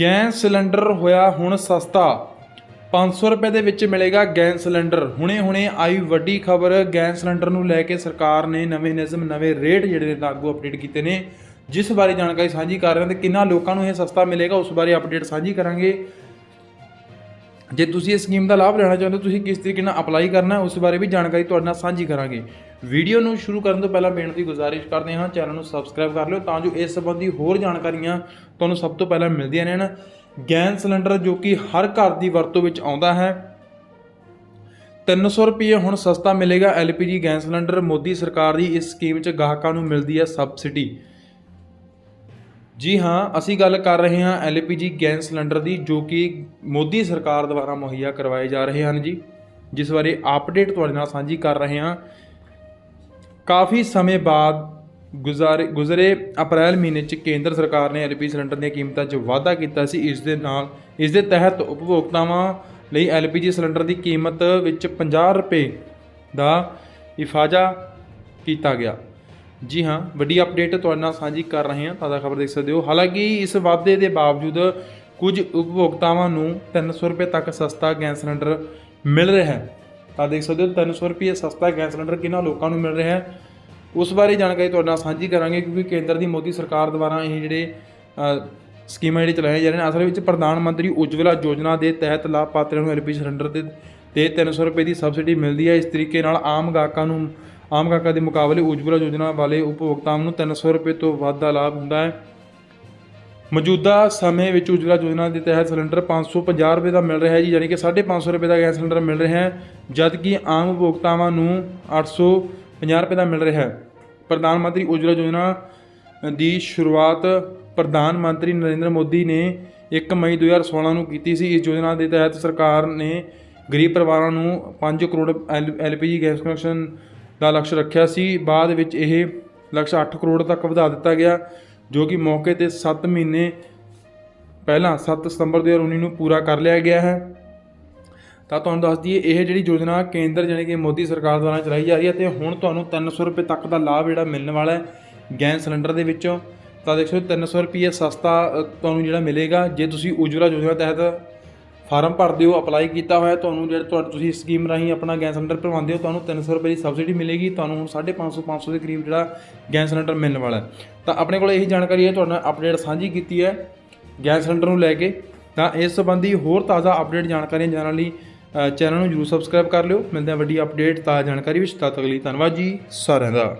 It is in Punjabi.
ਗੈਸ ਸਿਲੰਡਰ ਹੋਇਆ ਹੁਣ ਸਸਤਾ। 500 ਰੁਪਏ ਦੇ ਵਿੱਚ ਮਿਲੇਗਾ ਗੈਸ ਸਿਲੰਡਰ। ਹੁਣੇ-ਹੁਣੇ ਆਈ ਵੱਡੀ ਖਬਰ, ਗੈਸ ਸਿਲੰਡਰ ਨੂੰ ਲੈ ਕੇ ਸਰਕਾਰ ਨੇ ਨਵੇਂ ਨਿਯਮ, ਨਵੇਂ ਰੇਟ ਜਿਹੜੇ ਨੇ ਲਾਗੂ ਅਪਡੇਟ ਕੀਤੇ ਨੇ। ਜਿਸ ਬਾਰੇ ਜਾਣਕਾਰੀ ਸਾਂਝੀ ਕਰ ਰਹੇ ਹਾਂ ਤੇ ਕਿੰਨਾ ਲੋਕਾਂ ਨੂੰ ਇਹ ਸਸਤਾ ਮਿਲੇਗਾ, ਉਸ ਬਾਰੇ ਅਪਡੇਟ ਸਾਂਝੀ ਕਰਾਂਗੇ। ਜੇ ਤੁਸੀਂ ਇਸ ਸਕੀਮ ਦਾ ਲਾਭ ਲੈਣਾ ਚਾਹੁੰਦੇ ਹੋ, ਤੁਸੀਂ ਕਿਸ ਤਰੀਕੇ ਨਾਲ ਅਪਲਾਈ ਕਰਨਾ ਉਸ ਬਾਰੇ ਵੀ ਜਾਣਕਾਰੀ ਤੁਹਾਡੇ ਨਾਲ ਸਾਂਝੀ ਕਰਾਂਗੇ। ਵੀਡੀਓ ਨੂੰ ਸ਼ੁਰੂ ਕਰਨ ਤੋਂ ਪਹਿਲਾਂ ਬੇਨਤੀ ਗੁਜ਼ਾਰਿਸ਼ ਕਰਦੇ ਹਾਂ, ਚੈਨਲ ਨੂੰ ਸਬਸਕ੍ਰਾਈਬ ਕਰ ਲਿਓ ਤਾਂ ਜੋ ਇਸ ਸੰਬੰਧੀ ਹੋਰ ਜਾਣਕਾਰੀਆਂ ਤੁਹਾਨੂੰ ਸਭ ਤੋਂ ਪਹਿਲਾਂ ਮਿਲਦੀਆਂ ਰਹਿਣ। ਗੈਸ ਸਿਲੰਡਰ ਜੋ ਕਿ ਹਰ ਘਰ ਦੀ ਵਰਤੋਂ ਵਿੱਚ ਆਉਂਦਾ ਹੈ 300 ਰੁਪਏ ਹੁਣ ਸਸਤਾ ਮਿਲੇਗਾ। ਐਲਪੀਜੀ ਗੈਸ ਸਿਲੰਡਰ ਮੋਦੀ ਸਰਕਾਰ ਦੀ ਇਸ ਸਕੀਮ 'ਚ ਗਾਹਕਾਂ ਨੂੰ ਮਿਲਦੀ ਹੈ ਸਬਸਿਡੀ ਜੀ ਹਾਂ, ਅਸੀਂ ਗੱਲ ਕਰ ਰਹੇ ਹਾਂ ਐਲਪੀਜੀ ਗੈਸ ਸਿਲੰਡਰ ਦੀ, ਜੋ ਕਿ ਮੋਦੀ ਸਰਕਾਰ ਦੁਆਰਾ ਮੁਹੱਈਆ ਕਰਵਾਏ ਜਾ ਰਹੇ ਹਨ ਜੀ। ਜਿਸ ਬਾਰੇ ਅਪਡੇਟ ਤੁਹਾਡੇ ਨਾਲ ਸਾਂਝੀ ਕਰ ਰਹੇ ਹਾਂ। ਕਾਫੀ ਸਮੇਂ ਬਾਅਦ ਗੁਜ਼ਾਰੇ ਗੁਜ਼ਰੇ ਅਪ੍ਰੈਲ ਮਹੀਨੇ 'ਚ ਕੇਂਦਰ ਸਰਕਾਰ ਨੇ ਐਲਪੀਜੀ ਸਿਲੰਡਰ ਦੀਆਂ ਕੀਮਤਾਂ 'ਚ ਵਾਧਾ ਕੀਤਾ ਸੀ। ਇਸ ਦੇ ਨਾਲ ਇਸ ਦੇ ਤਹਿਤ ਉਪਭੋਗਤਾਵਾਂ ਲਈ ਐਲਪੀਜੀ ਸਿਲੰਡਰ ਦੀ ਕੀਮਤ ਵਿੱਚ 50 ਰੁਪਏ ਦਾ ਇਫਾਜ਼ਾ ਕੀਤਾ ਗਿਆ। ਜੀ ਹਾਂ, ਵੱਡੀ ਅਪਡੇਟ ਤੁਹਾਡੇ ਨਾਲ ਸਾਂਝੀ ਕਰ ਰਹੇ ਹਾਂ, ਤਾਜ਼ਾ ਖਬਰ ਦੇਖ ਸਕਦੇ ਹੋ। ਹਾਲਾਂਕਿ ਇਸ ਵਾਅਦੇ ਦੇ ਬਾਵਜੂਦ ਕੁਝ ਉਪਭੋਗਤਾਵਾਂ ਨੂੰ 300 ਰੁਪਏ ਤੱਕ ਸਸਤਾ ਗੈਸ ਸਿਲੰਡਰ ਮਿਲ ਰਿਹਾ ਹੈ। ਤਾਂ ਦੇਖ ਸਕਦੇ ਹੋ 300 ਰੁਪਏ ਸਸਤਾ ਗੈਸ ਸਿਲੰਡਰ ਕਿੰਨਾ ਲੋਕਾਂ ਨੂੰ ਮਿਲ ਰਿਹਾ ਹੈ? ਉਸ ਬਾਰੇ ਜਾਣਕਾਰੀ ਤੁਹਾਡੇ ਨਾਲ ਸਾਂਝੀ ਕਰਾਂਗੇ, ਕਿਉਂਕਿ ਕੇਂਦਰ ਦੀ ਮੋਦੀ ਸਰਕਾਰ ਦੁਆਰਾ ਇਹ ਜਿਹੜੇ ਸਕੀਮਾਂ ਜਿਹੜੇ ਚਲਾਈਆਂ ਜਾ ਰਹੀਆਂ ਨੇ, ਅਸਲ ਵਿੱਚ ਪ੍ਰਧਾਨ ਮੰਤਰੀ ਉਜਵਲਾ ਯੋਜਨਾ ਦੇ ਤਹਿਤ ਲਾਭਪਾਤਰੀਆਂ ਨੂੰ ਐਲਪੀਜੀ ਸਿਲੰਡਰ ਤੇ ਤੇ 300 ਰੁਪਏ ਦੀ ਸਬਸਿਡੀ ਮਿਲਦੀ ਹੈ। ਇਸ ਤਰੀਕੇ ਨਾਲ ਆਮ ਗਾਹਕਾਂ ਨੂੰ ਆਮ ਗਾਹਕਾਂ ਦੇ ਮੁਕਾਬਲੇ ਉਜਵਲਾ ਯੋਜਨਾ ਵਾਲੇ ਉਪਭੋਗਤਾਵਾਂ ਨੂੰ 300 ਰੁਪਏ ਤੋਂ ਵੱਧ ਦਾ ਲਾਭ ਹੁੰਦਾ ਹੈ। ਮੌਜੂਦਾ ਸਮੇਂ ਵਿੱਚ ਉਜਵਲਾ ਯੋਜਨਾ ਦੇ ਤਹਿਤ ਸਿਲੰਡਰ 550 ਰੁਪਏ ਦਾ ਮਿਲ ਰਿਹਾ ਹੈ ਜੀ, ਯਾਨੀ ਕਿ 550 ਰੁਪਏ ਦਾ ਗੈਸ ਸਿਲੰਡਰ ਮਿਲ ਰਿਹਾ ਹੈ ਜਦ ਆਮ ਉਪਭੋਗਤਾਵਾਂ ਨੂੰ 850 ਰੁਪਏ ਦਾ ਮਿਲ ਰਿਹਾ ਹੈ। ਪ੍ਰਧਾਨ ਮੰਤਰੀ ਉਜਵਲਾ ਯੋਜਨਾ ਦੀ ਸ਼ੁਰੂਆਤ ਪ੍ਰਧਾਨ ਮੰਤਰੀ ਨਰਿੰਦਰ ਮੋਦੀ ਨੇ 1 ਮਈ 2016 ਨੂੰ ਕੀਤੀ ਸੀ। ਇਸ ਯੋਜਨਾ ਦੇ ਤਹਿਤ ਸਰਕਾਰ ਨੇ ਗਰੀਬ ਪਰਿਵਾਰਾਂ ਨੂੰ 5 ਕਰੋੜ ਐਲਪੀਜੀ ਗੈਸ ਕਨੈਕਸ਼ਨ ਦਾ ਲਕਸ਼ ਰੱਖਿਆ ਸੀ। ਬਾਅਦ ਵਿੱਚ ਇਹ ਲਕਸ਼ 8 ਕਰੋੜ ਤੱਕ ਵਧਾ ਦਿੱਤਾ ਗਿਆ, ਜੋ ਕਿ ਮੌਕੇ ਤੇ 7 ਮਹੀਨੇ ਪਹਿਲਾਂ 7 ਸਤੰਬਰ 2019 ਨੂੰ ਪੂਰਾ ਕਰ ਲਿਆ ਗਿਆ ਹੈ। ਤਾਂ ਤੁਹਾਨੂੰ ਦੱਸ ਦਈਏ, ਇਹ ਜਿਹੜੀ ਯੋਜਨਾ ਕੇਂਦਰ ਜਾਣੀ ਕਿ ਮੋਦੀ ਸਰਕਾਰ ਦੁਆਰਾ ਚਲਾਈ ਜਾ ਰਹੀ ਹੈ ਤੇ ਹੁਣ ਤੁਹਾਨੂੰ 300 ਰੁਪਏ ਤੱਕ ਦਾ ਲਾਭ ਜਿਹੜਾ ਮਿਲਣ ਵਾਲਾ ਹੈ ਗੈਸ ਸਿਲੰਡਰ ਦੇ ਵਿੱਚੋਂ। ਤਾਂ ਦੇਖੋ 300 ਰੁਪਏ ਸਸਤਾ ਤੁਹਾਨੂੰ ਜਿਹੜਾ ਮਿਲੇਗਾ। ਜੇ ਤੁਸੀਂ ਉਜਵਲਾ ਯੋਜਨਾ ਤਹਿਤ ਫਾਰਮ ਭਰਦੇ ਹੋ, ਅਪਲਾਈ ਕੀਤਾ ਹੋਇਆ, ਤੁਹਾਨੂੰ ਜਿਹੜਾ ਤੁਹਾਡਾ ਤੁਸੀਂ ਸਕੀਮ ਰਾਹੀਂ ਆਪਣਾ ਗੈਸ ਸਿਲੰਡਰ ਭਰਵਾਉਂਦੇ ਹੋ, ਤੁਹਾਨੂੰ 300 ਰੁਪਏ ਦੀ ਸਬਸਿਡੀ ਮਿਲੇਗੀ, ਤੁਹਾਨੂੰ ਹੁਣ 550 500 ਦੇ ਕਰੀਬ ਜਿਹੜਾ ਗੈਸ ਸਿਲੰਡਰ ਮਿਲਣ ਵਾਲਾ ਹੈ। ਤਾਂ ਆਪਣੇ ਕੋਲ ਇਹੀ ਜਾਣਕਾਰੀ ਹੈ, ਤੁਹਾਡੇ ਨਾਲ ਅਪਡੇਟ ਸਾਂਝੀ ਕੀਤੀ ਹੈ ਗੈਸ ਸਿਲੰਡਰ ਨੂੰ ਲੈ ਕੇ। ਤਾਂ ਇਸ ਸੰਬੰਧੀ ਹੋਰ ਤਾਜ਼ਾ ਅਪਡੇਟ ਜਾਣਕਾਰੀਆਂ ਜਾਣਨ ਲਈ ਚੈਨਲ ਨੂੰ ਜਰੂਰ ਸਬਸਕ੍ਰਾਈਬ ਕਰ ਲਿਓ। ਮਿਲਦੇ ਹਾਂ ਵੱਡੀ ਅਪਡੇਟ, ਤਾਜ਼ਾ ਜਾਣਕਾਰੀ ਵਿੱਚ। ਤਦ ਤੱਕ ਲਈ ਧੰਨਵਾਦ ਜੀ, ਸਾਰਿਆਂ ਦਾ।